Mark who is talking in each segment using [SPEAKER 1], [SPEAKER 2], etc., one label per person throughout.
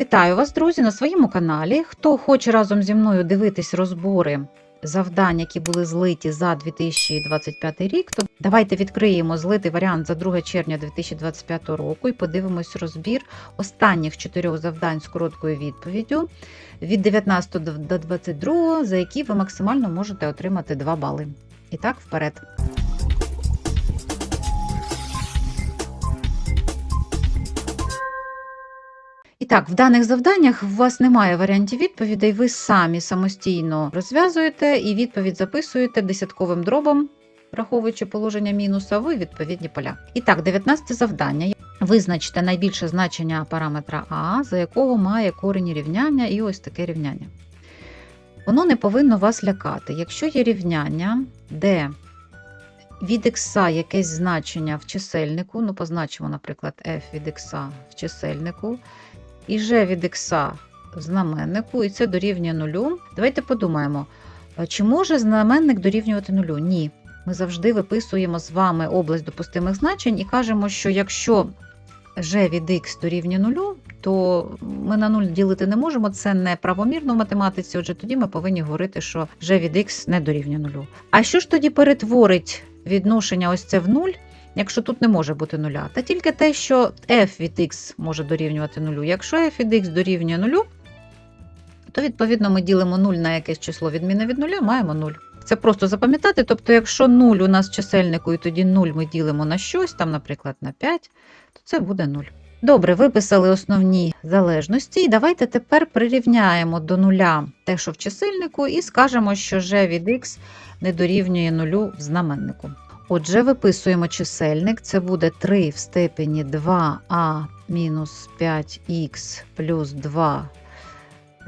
[SPEAKER 1] Вітаю вас, друзі, на своєму каналі. Хто хоче разом зі мною дивитись розбори завдань, які були злиті за 2025 рік, то давайте відкриємо злитий варіант за 2 червня 2025 року і подивимось розбір останніх чотирьох завдань з короткою відповіддю від 19 до 22, за які ви максимально можете отримати 2 бали. І так, вперед. Так, в даних завданнях у вас немає варіантів відповідей, ви самі самостійно розв'язуєте і відповідь записуєте десятковим дробом, враховуючи положення мінуса, ви відповідні поля. І так, 19 завдання. Визначте найбільше значення параметра А, за якого має корінь рівняння, і ось таке рівняння. Воно не повинно вас лякати. Якщо є рівняння, де від х якесь значення в чисельнику, ну позначимо, наприклад, f від х в чисельнику, і g від х в знаменнику, і це дорівнює нулю. Давайте подумаємо, чи може знаменник дорівнювати нулю? Ні. Ми завжди виписуємо з вами область допустимих значень і кажемо, що якщо g від х дорівнює нулю, то ми на нуль ділити не можемо, це не правомірно в математиці, отже, тоді ми повинні говорити, що g від х не дорівнює нулю. А що ж тоді перетворить відношення ось це в нуль? Якщо тут не може бути нуля, та тільки те, що f від x може дорівнювати нулю. Якщо f від x дорівнює нулю, то відповідно ми ділимо 0 на якесь число відміни від нуля, маємо 0. Це просто запам'ятати. Тобто, якщо 0 у нас чисельнику, і тоді 0 ми ділимо на щось, там, наприклад, на 5, то це буде 0. Добре, виписали основні залежності. І давайте тепер прирівняємо до нуля те, що в чисельнику, і скажемо, що g від x не дорівнює нулю в знаменнику. Отже, виписуємо чисельник, це буде 3 в степені 2а мінус 5х плюс 2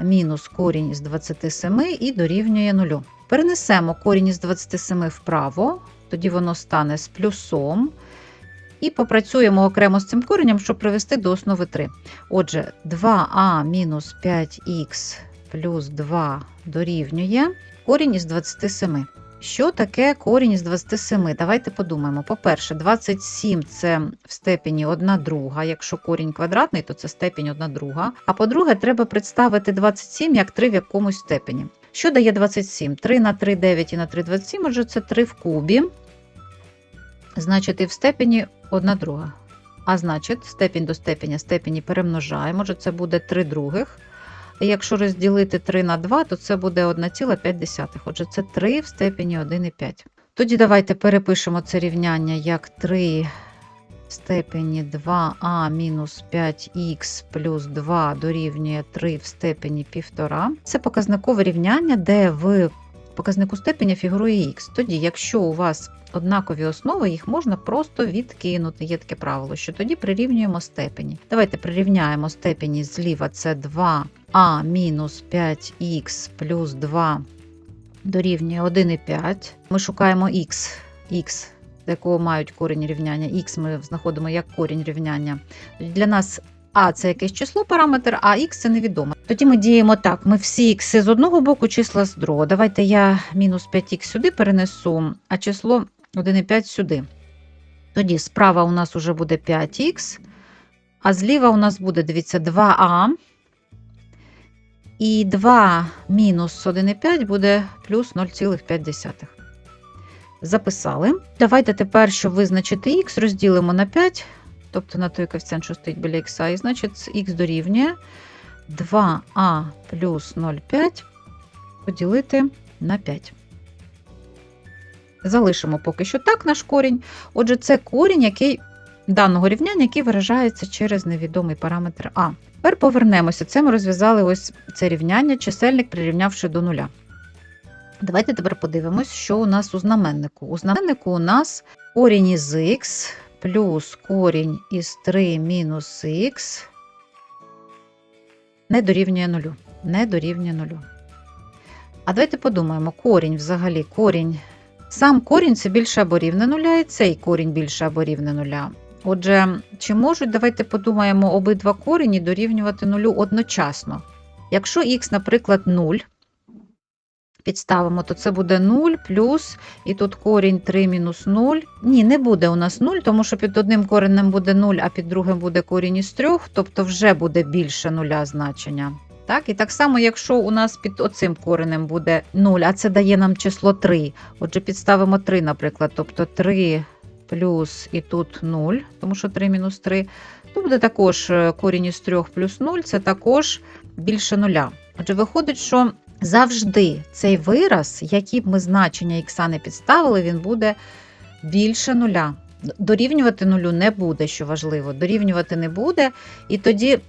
[SPEAKER 1] мінус корінь із 27 і дорівнює 0. Перенесемо корінь із 27 вправо, тоді воно стане з плюсом. І попрацюємо окремо з цим коренем, щоб привести до основи 3. Отже, 2а мінус 5х плюс 2 дорівнює корінь із 27. Що таке корінь із 27? Давайте подумаємо. По-перше, 27 це в степені 1 друга. Якщо корінь квадратний, то це степень 1 друга. А по-друге, треба представити 27 як 3 в якомусь степені. Що дає 27? 3 на 3, 9 і на 3, 27, отже, це 3 в кубі. Значить, і в степені 1 друга. А значить, степінь до степеня степені перемножаємо, отже, це буде 3 других. Якщо розділити 3 на 2, то це буде 1,5. Отже, це 3 в степені 1,5. Тоді давайте перепишемо це рівняння як 3 в степені 2а мінус 5х плюс 2 дорівнює 3 в степені 1,5. Це показникове рівняння, де в показнику степеня фігурує х. Тоді, якщо у вас однакові основи, їх можна просто відкинути. Є таке правило, що тоді прирівнюємо степені. Давайте прирівняємо степені зліва це 2а мінус 5х плюс 2 дорівнює 1,5. Ми шукаємо х, х, якого мають корінь рівняння. Х ми знаходимо як корінь рівняння. Для нас а це якесь число параметр, а х це невідомо. Тоді ми діємо так: ми всі х з одного боку, числа з другого. Давайте я мінус 5х сюди перенесу, а число 1,5 сюди. Тоді справа у нас вже буде 5х, а зліва у нас буде, дивіться, 2а. І 2 мінус 1,5 буде плюс 0,5. Записали. Давайте тепер, щоб визначити х, розділимо на 5 тобто на той коефіцієнт, що стоїть біля х, і значить х дорівнює 2а плюс 0,5 поділити на 5. Залишимо поки що так наш корінь. Отже, це корінь який, даного рівняння, який виражається через невідомий параметр А. Тепер повернемося. Це ми розв'язали ось це рівняння, чисельник прирівнявши до нуля. Давайте тепер подивимось, що у нас у знаменнику. У знаменнику у нас корінь із х плюс корінь із 3 мінус х не дорівнює нулю. Не дорівнює нулю. А давайте подумаємо, корінь взагалі, корінь. Сам корінь це більше або рівне нуля, і цей корінь більше або рівне нуля. Отже, чи можуть, давайте подумаємо, обидва корені дорівнювати нулю одночасно. Якщо х, наприклад, 0, підставимо, то це буде 0 плюс, і тут корінь 3 мінус 0. Ні, не буде у нас 0, тому що під одним коренем буде 0, а під другим буде корінь із 3, тобто вже буде більше нуля значення. Так, і так само, якщо у нас під оцим коренем буде 0, а це дає нам число 3. Отже, підставимо 3, наприклад, тобто 3 плюс і тут 0, тому що 3 мінус 3, то буде також е, корінь із 3 плюс 0, це також більше нуля. Отже, виходить, що завжди цей вираз, які б ми значення ікса не підставили, він буде більше нуля. Дорівнювати нулю не буде, що важливо, дорівнювати не буде, і тоді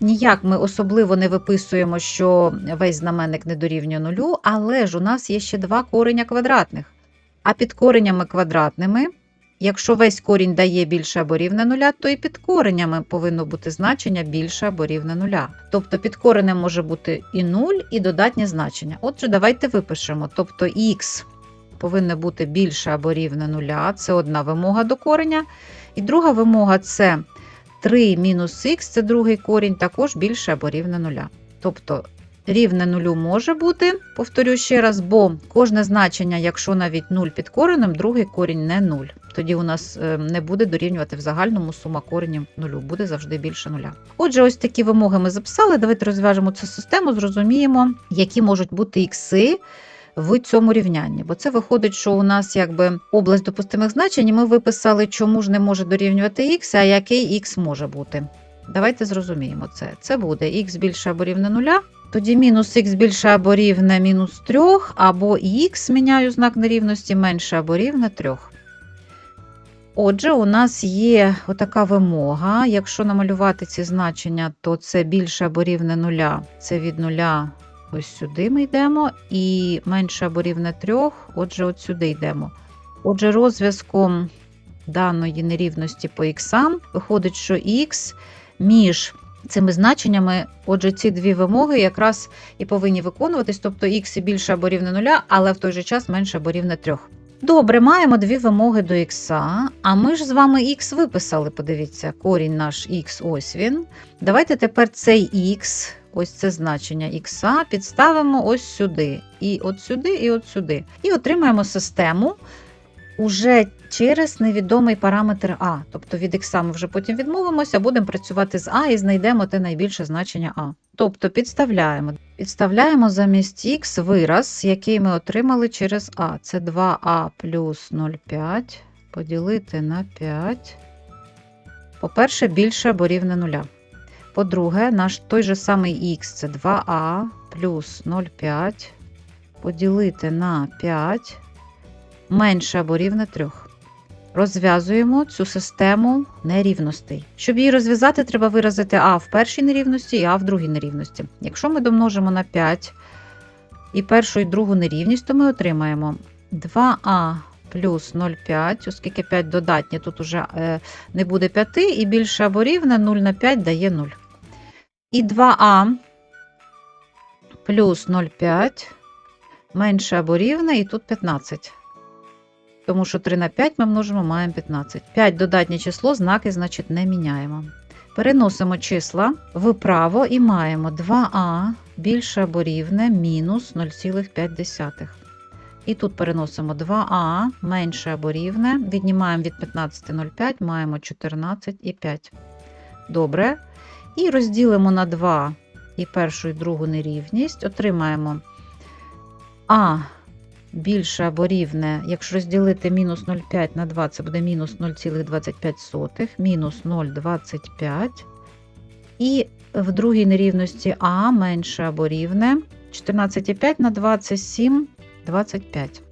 [SPEAKER 1] ніяк ми особливо не виписуємо, що весь знаменник не дорівнює нулю, але ж у нас є ще два кореня квадратних. А під коренями квадратними, якщо весь корінь дає більше або рівне нуля, то і під коренями повинно бути значення більше або рівне нуля. Тобто під коренем може бути і 0, і додатнє значення. Отже, давайте випишемо. Тобто х повинне бути більше або рівне нуля. Це одна вимога до кореня. І друга вимога це 3 мінус х, це другий корінь, також більше або рівне нуля. Тобто рівне нулю може бути, повторю ще раз, бо кожне значення, якщо навіть 0 під коренем, другий корінь не 0. Тоді у нас е, не буде дорівнювати в загальному сума коренів нулю, буде завжди більше нуля. Отже, ось такі вимоги ми записали. Давайте розв'яжемо цю систему, зрозуміємо, які можуть бути ікси в цьому рівнянні. Бо це виходить, що у нас якби область допустимих значень, і ми виписали, чому ж не може дорівнювати х, а який х може бути. Давайте зрозуміємо це. Це буде х більше або рівне нуля. Тоді мінус х більше або рівне мінус 3, або х міняю знак нерівності менше або рівне 3. Отже, у нас є отака вимога. Якщо намалювати ці значення, то це більше або рівне нуля. Це від нуля ось сюди ми йдемо, і менше або рівне 3, отже, от сюди йдемо. Отже, розв'язком даної нерівності по х виходить, що х між цими значеннями, отже, ці дві вимоги якраз і повинні виконуватись, тобто х більше або рівне нуля, але в той же час менше або рівне 3. Добре, маємо дві вимоги до х, а ми ж з вами х виписали, подивіться, корінь наш х, ось він. Давайте тепер цей х, ось це значення х, підставимо ось сюди, і от сюди, і от сюди. І отримаємо систему уже через невідомий параметр а. Тобто від х ми вже потім відмовимося, будемо працювати з а і знайдемо те найбільше значення а. Тобто підставляємо. Підставляємо замість х вираз, який ми отримали через а. Це 2а плюс 0,5 поділити на 5. По-перше, більше або рівне нуля. По-друге, наш той же самий х це 2а плюс 0,5 поділити на 5 менше або рівне 3. Розв'язуємо цю систему нерівностей. Щоб її розв'язати, треба виразити а в першій нерівності і а в другій нерівності. Якщо ми домножимо на 5 і першу і другу нерівність, то ми отримаємо 2а плюс 0,5, оскільки 5 додатні, тут уже е, не буде 5, і більше або рівне 0 на 5 дає 0. І 2а плюс 0,5 менше або рівне, і тут 15. Тому що 3 на 5 ми множимо, маємо 15. 5 додатнє число, знаки, значить, не міняємо. Переносимо числа вправо і маємо 2а більше або рівне мінус 0,5. І тут переносимо 2а менше або рівне. Віднімаємо від 15,05, маємо 14,5. Добре. І розділимо на 2 і першу і другу нерівність. Отримаємо а більше або рівне, якщо розділити мінус 0,5 на 2, це буде мінус 0,25, мінус 0,25. І в другій нерівності А менше або рівне 14,5 на 2 це 7, 25.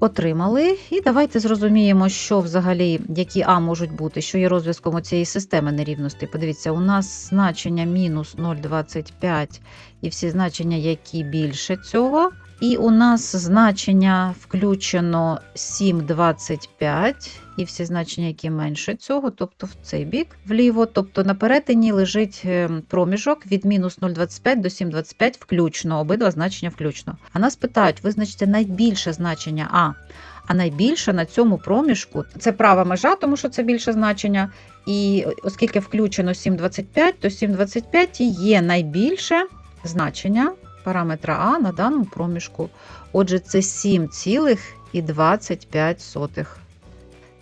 [SPEAKER 1] Отримали. І давайте зрозуміємо, що взагалі, які А можуть бути, що є розв'язком цієї системи нерівностей. Подивіться, у нас значення мінус 0,25 і всі значення, які більше цього. І у нас значення включено 7,25, і всі значення, які менше цього, тобто в цей бік вліво. Тобто на перетині лежить е, проміжок від мінус 0,25 до 7,25 включно, обидва значення включно. А нас питають, визначте найбільше значення А. А найбільше на цьому проміжку це права межа, тому що це більше значення. І оскільки включено 7,25, то 7,25 є найбільше значення параметра А на даному проміжку. Отже, це 7,25.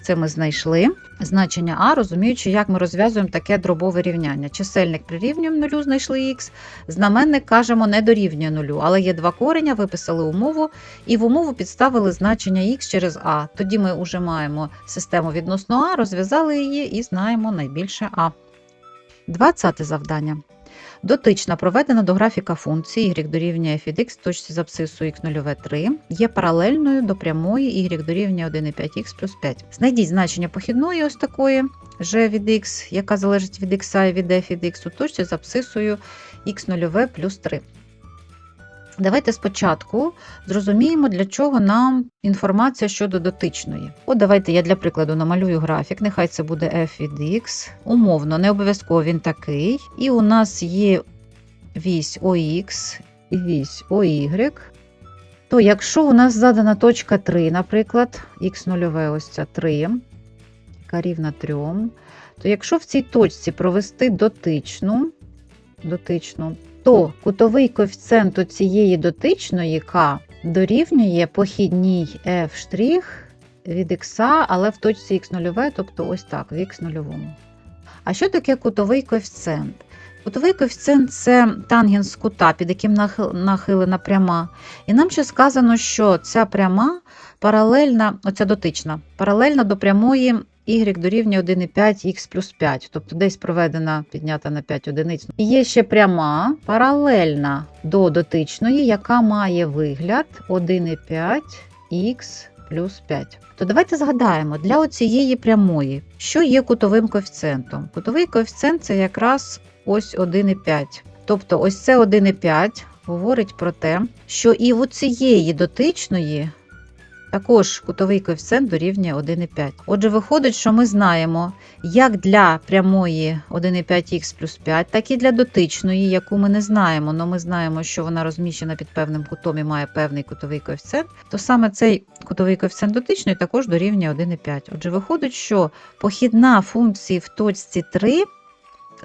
[SPEAKER 1] Це ми знайшли. Значення А, розуміючи, як ми розв'язуємо таке дробове рівняння. Чисельник прирівнюємо нулю, знайшли х, знаменник кажемо не дорівнює нулю, але є два кореня, виписали умову, і в умову підставили значення х через А. Тоді ми вже маємо систему відносно А, розв'язали її і знаємо найбільше А. 20 завдання. Дотична проведена до графіка функції y дорівнює f від x точці з абсцису x 3 є паралельною до прямої y дорівнює 1,5x плюс 5. Знайдіть значення похідної ось такої g від x, яка залежить від x і від f від x у точці з абсцисою x 0 плюс 3. Давайте спочатку зрозуміємо, для чого нам інформація щодо дотичної. От давайте я для прикладу намалюю графік, нехай це буде f від x. Умовно, не обов'язково він такий. І у нас є вісь OX і вісь OY. То якщо у нас задана точка 3, наприклад, x0 ось ця 3, яка рівна 3, то якщо в цій точці провести дотичну, дотичну то кутовий коефіцієнт у цієї дотичної К дорівнює похідній f' від х, але в точці х0, тобто ось так, в х0. А що таке кутовий коефіцієнт? Кутовий коефіцієнт це тангенс кута, під яким нахилена пряма. І нам ще сказано, що ця пряма паралельна, оця дотична, паралельна до прямої y дорівнює 1,5х плюс 5, тобто десь проведена піднята на 5 одиниць. І є ще пряма паралельна до дотичної, яка має вигляд 1,5х плюс 5. То давайте згадаємо, для оцієї прямої, що є кутовим коефіцієнтом. Кутовий коефіцієнт це якраз ось 1,5. Тобто ось це 1,5 говорить про те, що і в цієї дотичної також кутовий коефіцієнт дорівнює 1,5. Отже, виходить, що ми знаємо, як для прямої 1,5х плюс 5, так і для дотичної, яку ми не знаємо, але ми знаємо, що вона розміщена під певним кутом і має певний кутовий коефіцієнт, то саме цей кутовий коефіцієнт дотичної також дорівнює 1,5. Отже, виходить, що похідна функції в точці 3,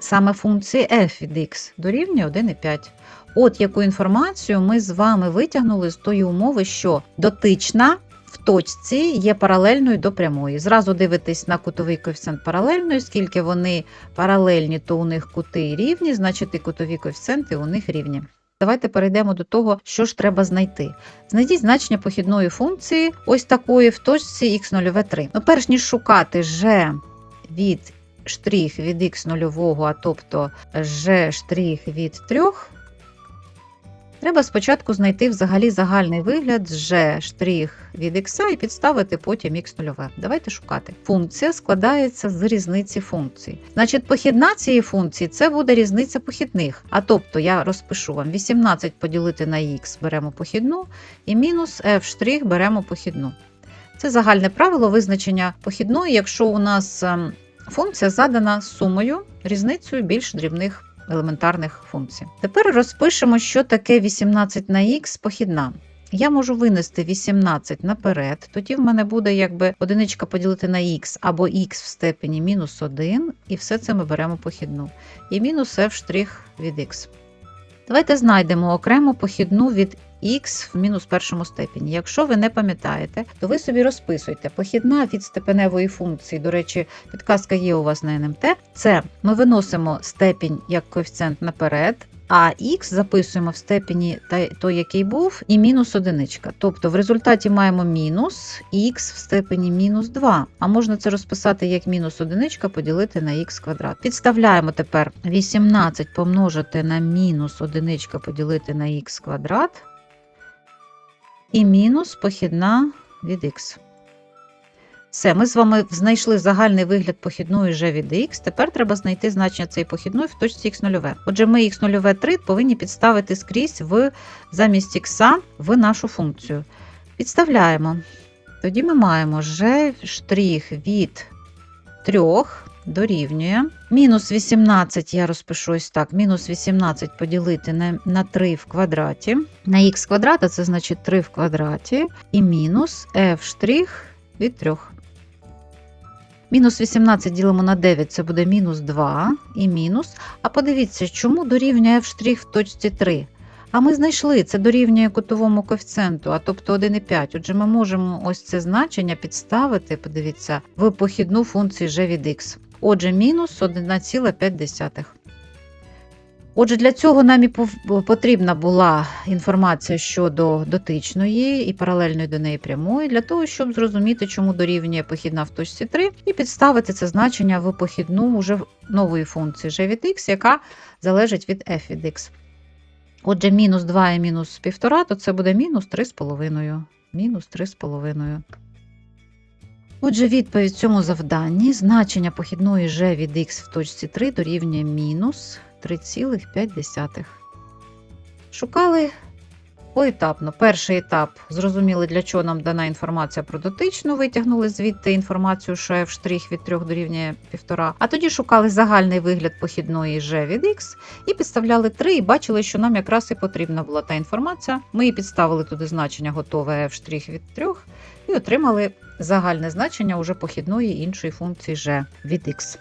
[SPEAKER 1] саме функції f від x, дорівнює 1,5. От яку інформацію ми з вами витягнули з тої умови, що дотична в точці є паралельною до прямої. Зразу дивитесь на кутовий коефіцієнт паралельної, скільки вони паралельні, то у них кути рівні, значить і кутові коефіцієнти у них рівні. Давайте перейдемо до того, що ж треба знайти. Знайдіть значення похідної функції, ось такої в точці x0 3. Ну, перш ніж шукати g від штрих від x0, а тобто g штрих від 3, Треба спочатку знайти взагалі загальний вигляд g штрих від x і підставити потім x0. Давайте шукати. Функція складається з різниці функцій. Значить, похідна цієї функції це буде різниця похідних. А тобто я розпишу вам 18 поділити на x беремо похідну, і мінус f' беремо похідну. Це загальне правило визначення похідної, якщо у нас ем, функція задана сумою, різницею більш дрібних елементарних функцій. Тепер розпишемо, що таке 18 на х похідна. Я можу винести 18 наперед, тоді в мене буде якби одиничка поділити на х або х в степені мінус 1, і все це ми беремо похідну. І мінус f' від х. Давайте знайдемо окремо похідну від х в мінус першому степені. Якщо ви не пам'ятаєте, то ви собі розписуйте. Похідна від степеневої функції, до речі, підказка є у вас на НМТ. Це ми виносимо степінь як коефіцієнт наперед. А х записуємо в степені той, який був, і мінус одиничка. Тобто в результаті маємо мінус х в степені мінус 2. А можна це розписати як мінус одиничка поділити на х квадрат. Підставляємо тепер 18 помножити на мінус одиничка поділити на х квадрат і мінус похідна від х. Все, ми з вами знайшли загальний вигляд похідної g від x. Тепер треба знайти значення цієї похідної в точці х0. Отже, ми х0 3 повинні підставити скрізь в замість х в нашу функцію. Підставляємо. Тоді ми маємо g' від 3 дорівнює. Мінус 18 я розпишу ось так. Мінус 18 поділити на на 3 в квадраті. На х квадрата це значить 3 в квадраті. І мінус f' від 3. Мінус 18 ділимо на 9, це буде мінус 2 і мінус. А подивіться, чому дорівнює f' в точці 3. А ми знайшли це дорівнює кутовому коефіцієнту, а тобто 1,5. Отже, ми можемо ось це значення підставити, подивіться, в похідну функцію g від x. Отже, мінус 1,5. Отже, для цього нам і потрібна була інформація щодо дотичної і паралельної до неї прямої, для того, щоб зрозуміти, чому дорівнює похідна в точці 3, і підставити це значення в похідну уже нової функції g від x, яка залежить від f від x. Отже, мінус 2 і мінус 1,5, то це буде мінус 3,5. Мінус 3,5. Отже, відповідь цьому завданні значення похідної g від x в точці 3 дорівнює мінус 3,5. Шукали поетапно. Перший етап зрозуміли, для чого нам дана інформація про дотичну, витягнули звідти інформацію, що f' від 3 дорівнює 1,5. А тоді шукали загальний вигляд похідної g від x і підставляли 3, і бачили, що нам якраз і потрібна була та інформація. Ми і підставили туди значення готове f' від 3 і отримали загальне значення уже похідної іншої функції g від x.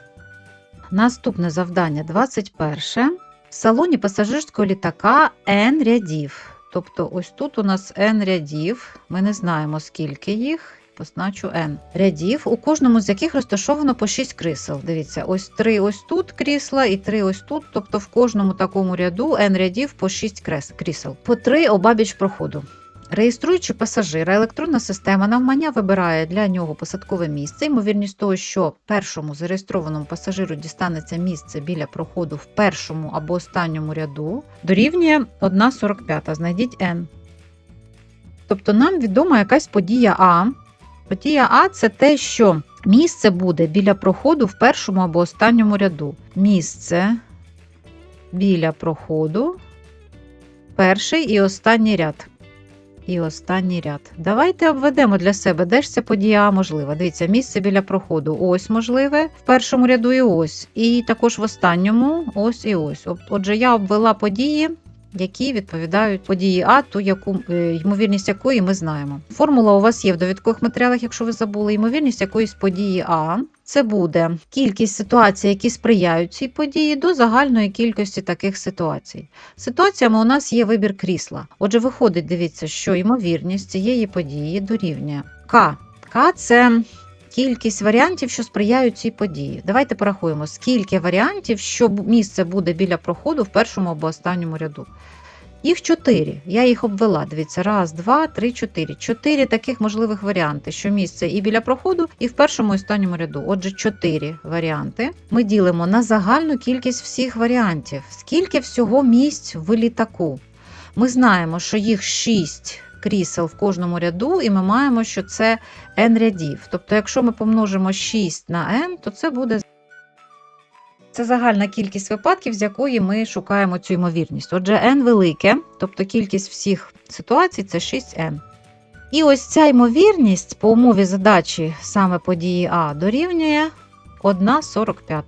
[SPEAKER 1] Наступне завдання 21. В салоні пасажирського літака N рядів. Тобто, ось тут у нас N рядів. Ми не знаємо, скільки їх. Позначу N рядів, у кожному з яких розташовано по 6 крісел. Дивіться, ось 3 ось тут крісла і 3 ось тут. Тобто в кожному такому ряду N рядів по 6 крісел, по 3 обабіч проходу. Реєструючи пасажира, електронна система навмання вибирає для нього посадкове місце. Ймовірність того, що першому зареєстрованому пасажиру дістанеться місце біля проходу в першому або останньому ряду, дорівнює 1,45. Знайдіть n. Тобто нам відома якась подія А. Подія А це те, що місце буде біля проходу в першому або останньому ряду. Місце біля проходу, перший і останній ряд. І останній ряд. Давайте обведемо для себе, де ж ця подія можлива. Дивіться, місце біля проходу ось можливе, в першому ряду і ось. І також в останньому ось і ось. Отже, я обвела події, які відповідають події А, ту, яку, е, ймовірність якої ми знаємо. Формула у вас є в довідкових матеріалах, якщо ви забули, ймовірність якоїсь події А. Це буде кількість ситуацій, які сприяють цій події, до загальної кількості таких ситуацій. Ситуаціями у нас є вибір крісла. Отже, виходить, дивіться, що ймовірність цієї події дорівнює К. К це кількість варіантів, що сприяють цій події. Давайте порахуємо, скільки варіантів, що місце буде біля проходу в першому або останньому ряду. Їх чотири. Я їх обвела. Дивіться, раз, два, три, чотири. Чотири таких можливих варіанти, що місце і біля проходу, і в першому і останньому ряду. Отже, чотири варіанти. Ми ділимо на загальну кількість всіх варіантів. Скільки всього місць в літаку? Ми знаємо, що їх шість крісел в кожному ряду, і ми маємо, що це n рядів. Тобто, якщо ми помножимо 6 на n, то це буде це загальна кількість випадків, з якої ми шукаємо цю ймовірність. Отже, n велике, тобто кількість всіх ситуацій це 6n. І ось ця ймовірність по умові задачі саме події А дорівнює 1,45.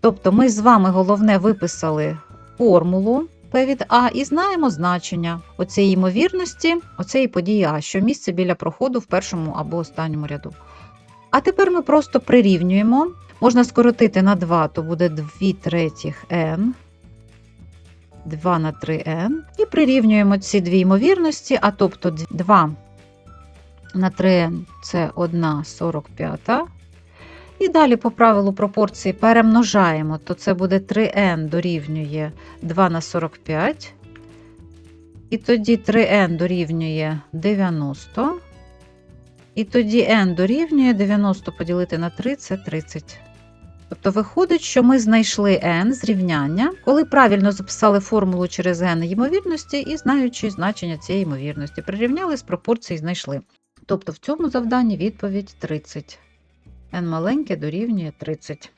[SPEAKER 1] Тобто ми з вами головне виписали формулу P від А і знаємо значення оцієї ймовірності, оцієї події А, що місце біля проходу в першому або останньому ряду. А тепер ми просто прирівнюємо. Можна скоротити на 2, то буде 2 третіх n. 2 на 3n. І прирівнюємо ці дві ймовірності, а тобто 2 на 3n це 1,45. І далі по правилу пропорції перемножаємо, то це буде 3n дорівнює 2 на 45. І тоді 3n дорівнює 90. І тоді n дорівнює 90 поділити на 3 це 30. Тобто виходить, що ми знайшли n з рівняння, коли правильно записали формулу через n ймовірності і знаючи значення цієї ймовірності. Прирівняли з пропорцій знайшли. Тобто в цьому завданні відповідь 30. n маленьке дорівнює 30.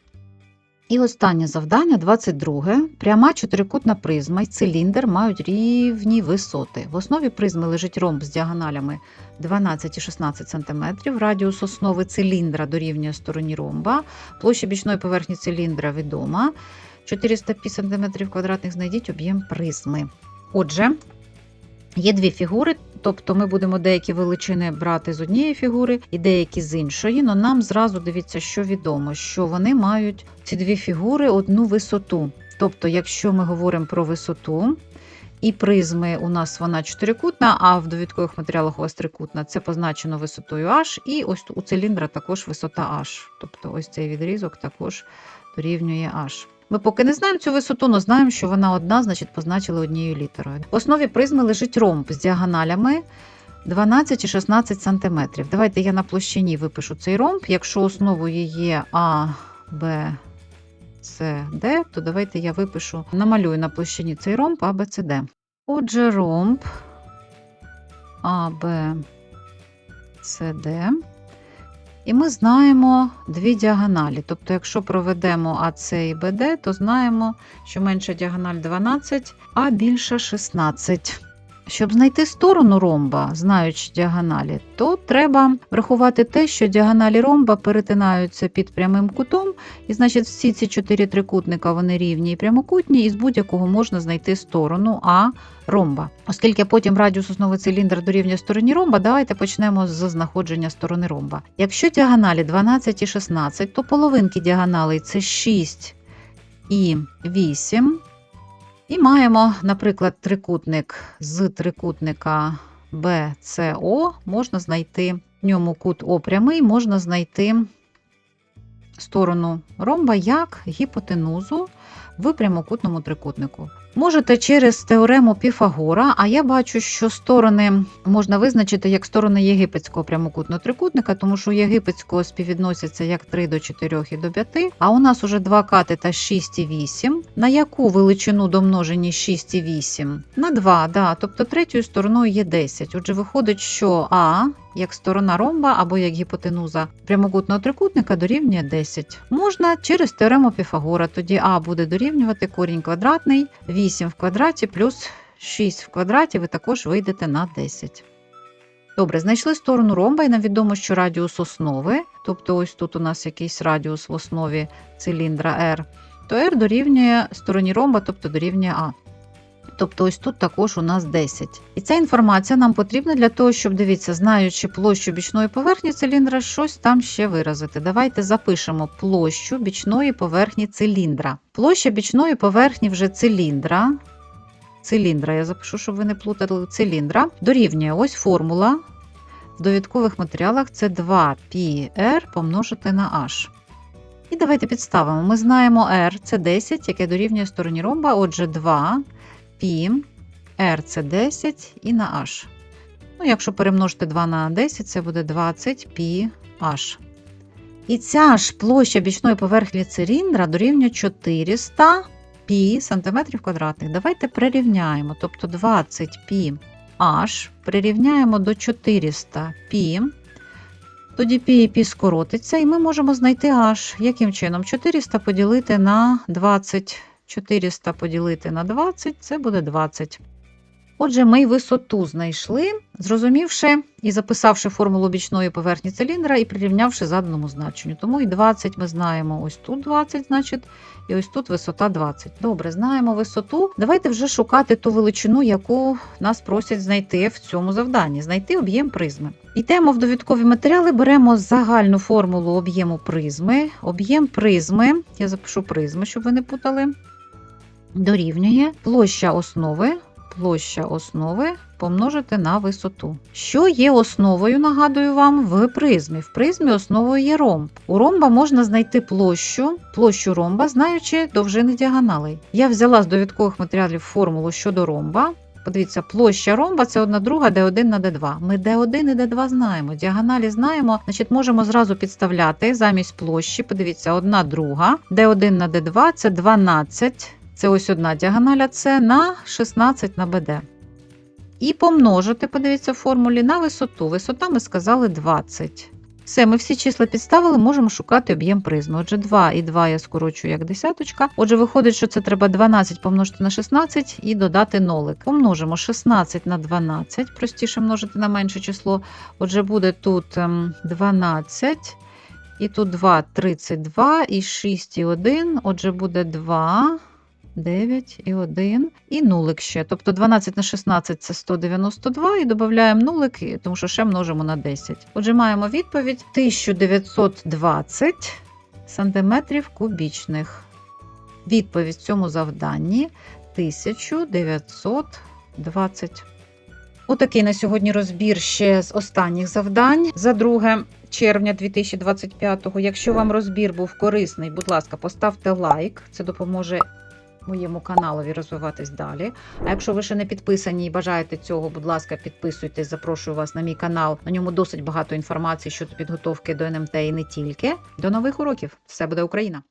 [SPEAKER 1] І останнє завдання 22. Пряма чотирикутна призма і циліндр мають рівні висоти. В основі призми лежить ромб з діагоналями 12 і 16 см. Радіус основи циліндра дорівнює стороні ромба. Площа бічної поверхні циліндра відома. 450 см квадратних знайдіть об'єм призми. Отже, є дві фігури, тобто ми будемо деякі величини брати з однієї фігури і деякі з іншої. але нам зразу дивіться, що відомо, що вони мають ці дві фігури одну висоту. Тобто, якщо ми говоримо про висоту, і призми у нас вона чотирикутна, а в довідкових матеріалах у вас трикутна. Це позначено висотою H, і ось у циліндра також висота H. Тобто ось цей відрізок також дорівнює H. Ми поки не знаємо цю висоту, але знаємо, що вона одна, значить позначили однією літерою. В основі призми лежить ромб з діагоналями 12 і 16 см. Давайте я на площині випишу цей ромб. Якщо основою є А, Б, С, Д, то давайте я випишу, намалюю на площині цей ромб А, Б, С, Д. Отже, ромб А, Б, С, Д. І ми знаємо дві діагоналі. Тобто, якщо проведемо АС і БД, то знаємо, що менша діагональ 12, а більша 16. Щоб знайти сторону ромба, знаючи діагоналі, то треба врахувати те, що діагоналі ромба перетинаються під прямим кутом, і значить всі ці чотири трикутника вони рівні і прямокутні, і з будь-якого можна знайти сторону А ромба. Оскільки потім радіус основи циліндра дорівнює стороні ромба, давайте почнемо з знаходження сторони ромба. Якщо діагоналі 12 і 16, то половинки діагоналей це 6 і 8. І маємо, наприклад, трикутник з трикутника BCO, можна знайти в ньому кут О можна знайти сторону ромба як гіпотенузу в прямокутному трикутнику. Можете через теорему Піфагора, а я бачу, що сторони можна визначити як сторони єгипетського прямокутного трикутника, тому що у єгипетського співвідносяться як 3 до 4 і до 5, а у нас уже два катета 6 і 8. На яку величину домножені 6 і 8? На 2, да, тобто третьою стороною є 10. Отже, виходить, що А як сторона ромба або як гіпотенуза прямокутного трикутника дорівнює 10. Можна через теорему Піфагора, тоді А буде дорівнювати корінь квадратний, 8 в квадраті плюс 6 в квадраті, ви також вийдете на 10. Добре, знайшли сторону ромба, і нам відомо, що радіус основи, тобто ось тут у нас якийсь радіус в основі циліндра R, то R дорівнює стороні ромба, тобто дорівнює А. Тобто ось тут також у нас 10. І ця інформація нам потрібна для того, щоб, дивіться, знаючи площу бічної поверхні циліндра, щось там ще виразити. Давайте запишемо площу бічної поверхні циліндра. Площа бічної поверхні вже циліндра. Циліндра, я запишу, щоб ви не плутали циліндра. Дорівнює ось формула. В довідкових матеріалах це 2πr помножити на h. І давайте підставимо. Ми знаємо r це 10, яке дорівнює стороні ромба, отже, 2 π, r це 10 і на h. Ну, якщо перемножити 2 на 10, це буде 20 π h. І ця ж площа бічної поверхні циліндра дорівнює 400 π сантиметрів квадратних. Давайте прирівняємо. Тобто 20 π h прирівняємо до 400 π. Тоді π і π скоротиться, і ми можемо знайти h. Яким чином? 400 поділити на 20. 400 поділити на 20 це буде 20. Отже, ми висоту знайшли, зрозумівши і записавши формулу бічної поверхні циліндра і прирівнявши заданому значенню. Тому і 20 ми знаємо ось тут 20, значить, і ось тут висота 20. Добре, знаємо висоту. Давайте вже шукати ту величину, яку нас просять знайти в цьому завданні. Знайти об'єм призми. Йдемо в довідкові матеріали, беремо загальну формулу об'єму призми. Об'єм призми, я запишу призми, щоб ви не путали, дорівнює площа основи. Площа основи помножити на висоту. Що є основою, нагадую вам, в призмі. В призмі основою є ромб. У ромба можна знайти площу, площу ромба, знаючи довжини діагоналей. Я взяла з довідкових матеріалів формулу щодо ромба. Подивіться, площа ромба це одна друга d1 на d2. Ми d1 і d2 знаємо. Діагоналі знаємо, значить можемо зразу підставляти замість площі. Подивіться, одна друга, d1 на d2 це 12. Це ось одна діагоналя С на 16 на БД. І помножити, подивіться, в формулі на висоту. Висота ми сказали 20. Все, ми всі числа підставили, можемо шукати об'єм призми. Отже, 2 і 2 я скорочую як десяточка. Отже, виходить, що це треба 12 помножити на 16 і додати нолик. Помножимо 16 на 12, простіше множити на менше число. Отже, буде тут ем, 12. І тут 2, 32, і 6 і 1. Отже, буде 2. 9 і 1 і нулик ще. Тобто 12 на 16 це 192 і додаємо нулик, тому що ще множимо на 10. Отже, маємо відповідь 1920 сантиметрів кубічних. Відповідь в цьому завданні 1920 20. Отакий на сьогодні розбір ще з останніх завдань за 2 червня 2025. Якщо вам розбір був корисний, будь ласка, поставте лайк. Це допоможе моєму каналові розвиватись далі. А якщо ви ще не підписані і бажаєте цього, будь ласка, підписуйтесь, запрошую вас на мій канал. На ньому досить багато інформації щодо підготовки до НМТ і не тільки. До нових уроків! Все буде Україна!